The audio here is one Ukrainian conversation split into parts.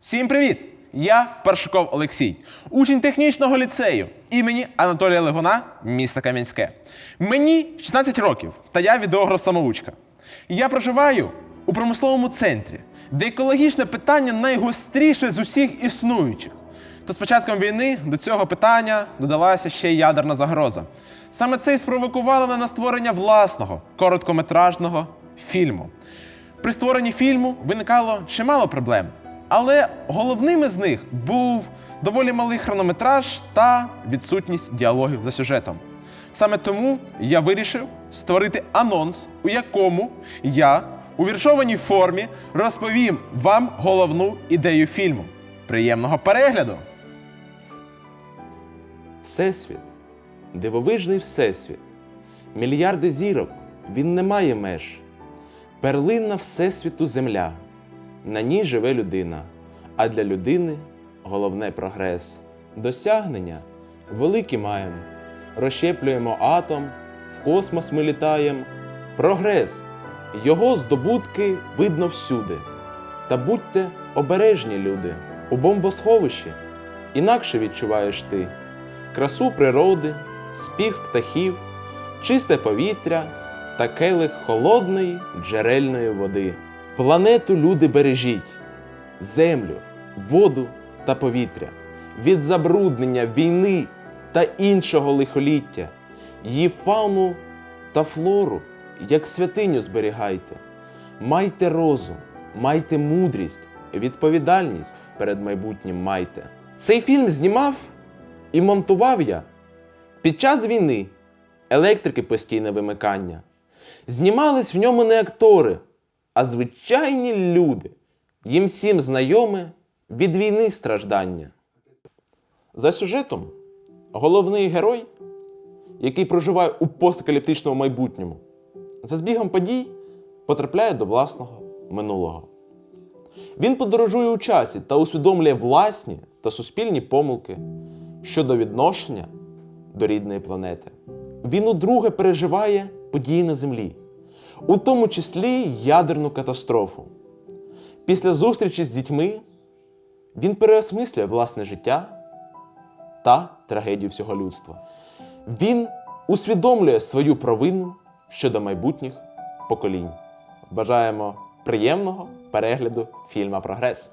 Всім привіт! Я Першиков Олексій, учень технічного ліцею імені Анатолія Легуна, міста Кам'янське. Мені 16 років, та я відеограф самоучка. Я проживаю у промисловому центрі, де екологічне питання найгостріше з усіх існуючих. Та з початком війни до цього питання додалася ще й ядерна загроза. Саме це і спровокувало мене на створення власного короткометражного фільму. При створенні фільму виникало чимало проблем, але головними з них був доволі малий хронометраж та відсутність діалогів за сюжетом. Саме тому я вирішив створити анонс, у якому я у віршованій формі розповім вам головну ідею фільму. Приємного перегляду! Всесвіт, дивовижний всесвіт, мільярди зірок, він не має меж. Перлина Всесвіту земля, на ній живе людина, а для людини головне прогрес. Досягнення великі маєм, розщеплюємо атом, в космос ми літаєм. Прогрес, його здобутки видно всюди. Та будьте обережні, люди, у бомбосховищі інакше відчуваєш ти красу природи, спів птахів, чисте повітря та келих холодної джерельної води. Планету люди бережіть, землю, воду та повітря від забруднення війни та іншого лихоліття, її фауну та флору, як святиню зберігайте. Майте розум, майте мудрість, відповідальність перед майбутнім майте. Цей фільм знімав і монтував я під час війни, електрики постійне вимикання. Знімались в ньому не актори, а звичайні люди. Їм всім знайоме від війни страждання. За сюжетом головний герой, який проживає у посткаліптичному майбутньому, за збігом подій потрапляє до власного минулого. Він подорожує у часі та усвідомлює власні та суспільні помилки щодо відношення до рідної планети. Він удруге переживає події на Землі, у тому числі ядерну катастрофу. Після зустрічі з дітьми він переосмислює власне життя та трагедію всього людства. Він усвідомлює свою провину щодо майбутніх поколінь. Бажаємо приємного перегляду фільма Прогрес.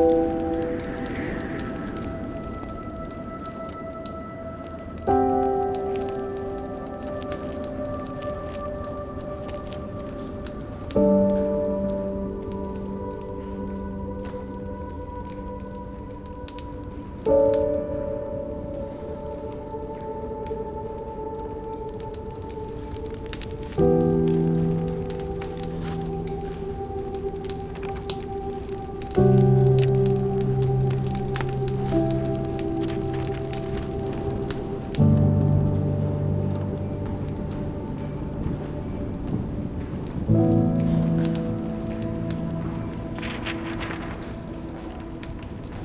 you.